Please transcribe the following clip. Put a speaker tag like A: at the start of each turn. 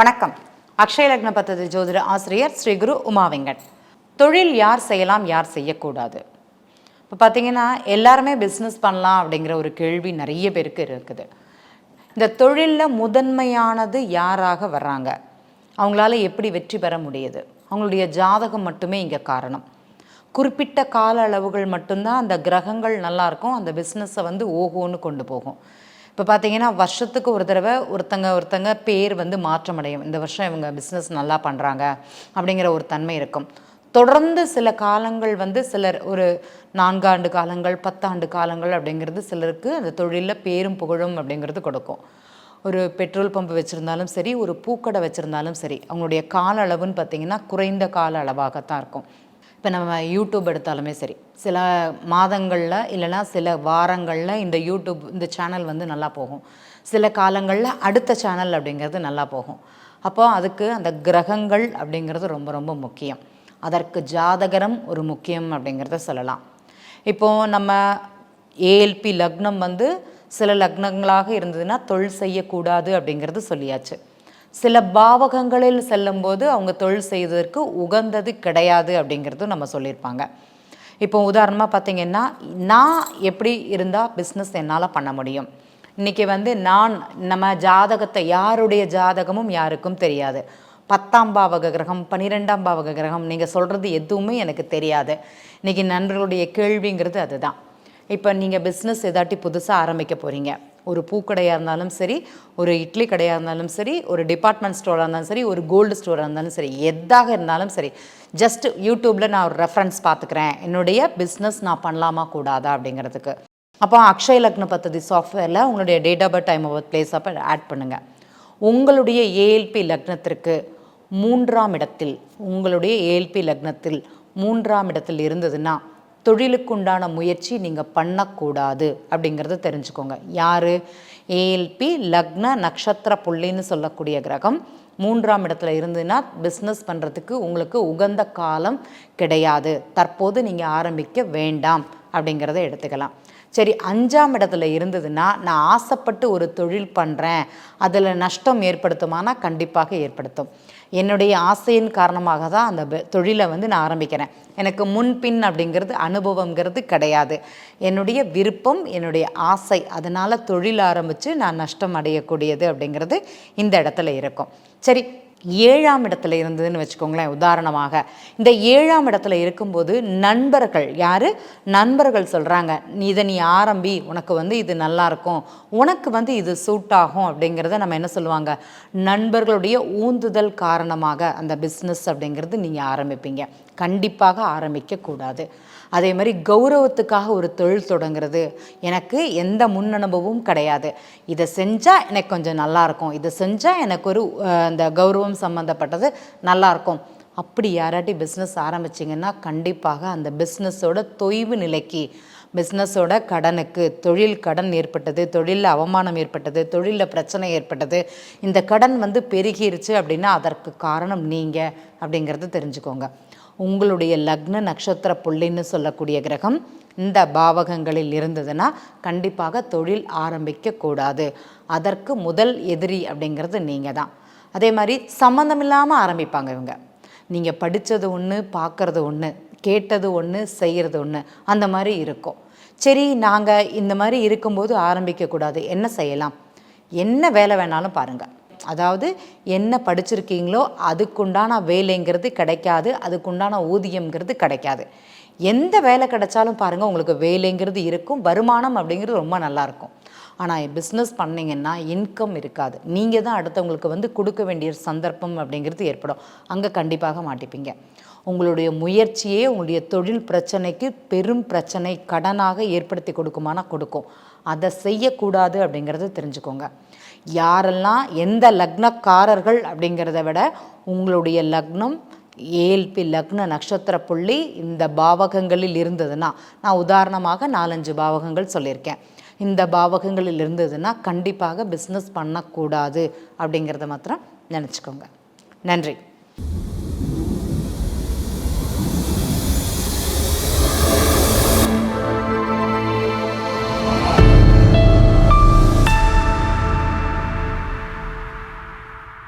A: வணக்கம். அக்ஷய லக்ன பத்ததி ஜோதிட ஆசிரியர் ஸ்ரீ குரு உமா வெங்கட். தொழில் யார் செய்யலாம் யார் செய்யக்கூடாது? இப்போ பார்த்தீங்கன்னா எல்லாருமே பிஸ்னஸ் பண்ணலாம் அப்படிங்கிற ஒரு கேள்வி நிறைய பேருக்கு இருக்குது. இந்த தொழிலில் முதன்மையானது யாராக வர்றாங்க? அவங்களால எப்படி வெற்றி பெற முடியுது? அவங்களுடைய ஜாதகம் மட்டுமே இங்கே காரணம். குறிப்பிட்ட கால அளவுகள் மட்டும்தான் அந்த கிரகங்கள் நல்லா இருக்கும் அந்த பிஸ்னஸை வந்து ஓகோன்னு கொண்டு போகும். இப்போ பார்த்தீங்கன்னா வருஷத்துக்கு ஒரு தடவை ஒருத்தங்க ஒருத்தங்க பேர் வந்து மாற்றமடையும். இந்த வருஷம் இவங்க பிஸ்னஸ் நல்லா பண்ணுறாங்க அப்படிங்கிற ஒரு தன்மை இருக்கும். தொடர்ந்து சில காலங்கள் வந்து சிலர் ஒரு நான்காண்டு காலங்கள் பத்தாண்டு காலங்கள் அப்படிங்கிறது சிலருக்கு அந்த தொழிலில் பேரும் புகழும் அப்படிங்கிறது கொடுக்கும். ஒரு பெட்ரோல் பம்ப் வச்சுருந்தாலும் சரி ஒரு பூக்கடை வச்சுருந்தாலும் சரி அவங்களுடைய கால அளவுன்னு பார்த்திங்கன்னா குறைந்த கால அளவாகத்தான் இருக்கும். இப்போ நம்ம யூடியூப் எடுத்தாலுமே சரி சில மாதங்களில் இல்லைன்னா சில வாரங்களில் இந்த யூடியூப் இந்த சேனல் வந்து நல்லா போகும். சில காலங்களில் அடுத்த சேனல் அப்படிங்கிறது நல்லா போகும். அப்போ அதுக்கு அந்த கிரகங்கள் அப்படிங்கிறது ரொம்ப ரொம்ப முக்கியம். அதற்கு ஜாதகரம் ஒரு முக்கியம் அப்படிங்கிறத சொல்லலாம். இப்போது நம்ம ஏஎல்பி லக்னம் வந்து சில லக்னங்களாக இருந்ததுன்னா தொழில் செய்யக்கூடாது அப்படிங்கிறது சொல்லியாச்சு. சில பாவகங்களில் செல்லும்போது அவங்க தொழில் செய்வதற்கு உகந்தது கிடையாது அப்படிங்கிறதும் நம்ம சொல்லியிருப்பாங்க. இப்போ உதாரணமாக பார்த்தீங்கன்னா நான் எப்படி இருந்தால் பிஸ்னஸ் என்னால் பண்ண முடியும்? இன்றைக்கி வந்து நான் நம்ம ஜாதகத்தை யாருடைய ஜாதகமும் யாருக்கும் தெரியாது. பத்தாம் பாவக கிரகம் பன்னிரெண்டாம் பாவக கிரகம் நீங்கள் சொல்கிறது எதுவுமே எனக்கு தெரியாது. இன்றைக்கி நண்பர்களுடைய கேள்விங்கிறது அதுதான். இப்போ நீங்கள் பிஸ்னஸ் ஏதாட்டி புதுசாக ஆரம்பிக்க போகிறீங்க ஒரு பூக்கடையாக இருந்தாலும் சரி ஒரு இட்லி கடையாக இருந்தாலும் சரி ஒரு டிபார்ட்மெண்ட் ஸ்டோராக இருந்தாலும் சரி ஒரு கோல்டு ஸ்டோராக இருந்தாலும் சரி எதாக இருந்தாலும் சரி ஜஸ்ட் யூடியூப்பில் நான் ஒரு ரெஃபரன்ஸ் பார்த்துக்கிறேன். என்னுடைய பிஸ்னஸ் நான் பண்ணலாமா கூடாதா அப்படிங்கிறதுக்கு. அப்போ அக்ஷய லக்ன பத்ததி சாஃப்ட்வேரில் உங்களுடைய date of birth time of place அப்போ ஆட் பண்ணுங்கள் உங்களுடைய ஏஎல்பி லக்னத்திற்கு மூன்றாம் இடத்தில் உங்களுடைய ஏஎல்பி லக்னத்தில் மூன்றாம் இடத்தில் இருந்ததுன்னா தொழிலுக்குண்டான முயற்சி நீங்கள் பண்ணக்கூடாது அப்படிங்கிறத தெரிஞ்சுக்கோங்க. யார்? ஏஎல்பி லக்ன நட்சத்திர புள்ளின்னு சொல்லக்கூடிய கிரகம் மூன்றாம் இடத்துல இருந்துன்னா பிஸ்னஸ் பண்ணுறதுக்கு உங்களுக்கு உகந்த காலம் கிடையாது. தற்போது நீங்கள் ஆரம்பிக்க வேண்டாம் அப்படிங்கிறத எடுத்துக்கலாம். சரி அஞ்சாம் இடத்துல இருந்ததுன்னா நான் ஆசைப்பட்டு ஒரு தொழில் பண்ணுறேன் அதில் நஷ்டம் ஏற்படுத்துமானா கண்டிப்பாக ஏற்படுத்தும். என்னுடைய ஆசையின் காரணமாக தான் அந்த தொழிலை வந்து நான் ஆரம்பிக்கிறேன். எனக்கு முன்பின் அப்படிங்கிறது அனுபவங்கிறது கிடையாது. என்னுடைய விருப்பம் என்னுடைய ஆசை அதனால் தொழில் ஆரம்பித்து நான் நஷ்டம் அடையக்கூடியது அப்படிங்கிறது இந்த இடத்துல இருக்கும். சரி ஏழாம் இடத்துல இருந்ததுன்னு வச்சுக்கோங்களேன் உதாரணமாக. இந்த ஏழாம் இடத்துல இருக்கும்போது நண்பர்கள் யார்? நண்பர்கள் சொல்கிறாங்க நீ இதை நீ ஆரம்பி உனக்கு வந்து இது நல்லாயிருக்கும் உனக்கு வந்து இது சூட் ஆகும் அப்படிங்கிறத நம்ம என்ன சொல்லுவாங்க? நண்பர்களுடைய ஊந்துதல் காரணமாக அந்த பிஸ்னஸ் அப்படிங்கிறது நீங்கள் ஆரம்பிப்பீங்க. கண்டிப்பாக ஆரம்பிக்கக்கூடாது. அதே மாதிரி கௌரவத்துக்காக ஒரு தொழில் தொடங்குறது எனக்கு எந்த முன் அனுபவமும் கிடையாது. இதை செஞ்சால் எனக்கு கொஞ்சம் நல்லாயிருக்கும் இதை செஞ்சால் எனக்கு ஒரு அந்த கௌரவம் சம்மந்தப்பட்டது நல்லாயிருக்கும். அப்படி யாராட்டி பிஸ்னஸ் ஆரம்பிச்சிங்கன்னா கண்டிப்பாக அந்த பிஸ்னஸோட தொய்வு நிலைக்கு பிஸ்னஸோட கடனுக்கு தொழில் கடன் ஏற்பட்டது தொழிலில் அவமானம் ஏற்பட்டது தொழிலில் பிரச்சனை ஏற்பட்டது இந்த கடன் வந்து பெருகிருச்சு அப்படின்னா அதற்கு காரணம் நீங்கள் அப்படிங்கிறத தெரிஞ்சுக்கோங்க. உங்களுடைய லக்ன நட்சத்திர புள்ளின்னு சொல்லக்கூடிய கிரகம் இந்த பாவகங்களில் இருந்ததுன்னா கண்டிப்பாக தொழில் ஆரம்பிக்கக்கூடாது. அதற்கு முதல் எதிரி அப்படிங்கிறது நீங்கள் தான் அதே மாதிரி சம்மந்தம் இல்லாமல் ஆரம்பிப்பாங்க இவங்க. நீங்கள் படித்தது ஒன்று பார்க்குறது ஒன்று கேட்டது ஒன்று செய்கிறது ஒன்று அந்த மாதிரி இருக்கும். சரி நாங்கள் இந்த மாதிரி இருக்கும்போது ஆரம்பிக்கக்கூடாது என்ன செய்யலாம்? என்ன வேலை வேணாலும் பாருங்கள் அதாவது என்ன படிச்சிருக்கீங்களோ அதுக்குண்டான வேலைங்கிறது கிடைக்காது அதுக்குண்டான ஊதியங்கிறது கிடைக்காது. எந்த வேலை கிடைச்சாலும் பாருங்கள் உங்களுக்கு வேலைங்கிறது இருக்கும் வருமானம் அப்படிங்கிறது ரொம்ப நல்லாயிருக்கும் ஆனால் பிஸ்னஸ் பண்ணிங்கன்னா இன்கம் இருக்காது. நீங்கள் தான் அடுத்தவங்களுக்கு வந்து கொடுக்க வேண்டிய சந்தர்ப்பம் அப்படிங்கிறது ஏற்படும். அங்கே கண்டிப்பாக மாட்டிப்பீங்க. உங்களுடைய முயற்சியே உங்களுடைய தொழில் பிரச்சனைக்கு பெரும் பிரச்சனை கடனாக ஏற்படுத்தி கொடுக்குமானா கொடுக்கும். அதை செய்யக்கூடாது அப்படிங்கிறத தெரிஞ்சுக்கோங்க. யாரெல்லாம் எந்த லக்னக்காரர்கள் அப்படிங்கிறத விட உங்களுடைய லக்னம் ஏல்பி லக்ன நட்சத்திர புள்ளி இந்த பாவகங்களில் இருந்ததுன்னா நான் உதாரணமாக நாலஞ்சு பாவகங்கள் சொல்லியிருக்கேன். இந்த பாவகங்களில் இருந்ததுன்னா கண்டிப்பாக பிஸ்னஸ் பண்ணக்கூடாது அப்படிங்கிறத மாத்திரம் நினச்சிக்கோங்க. நன்றி.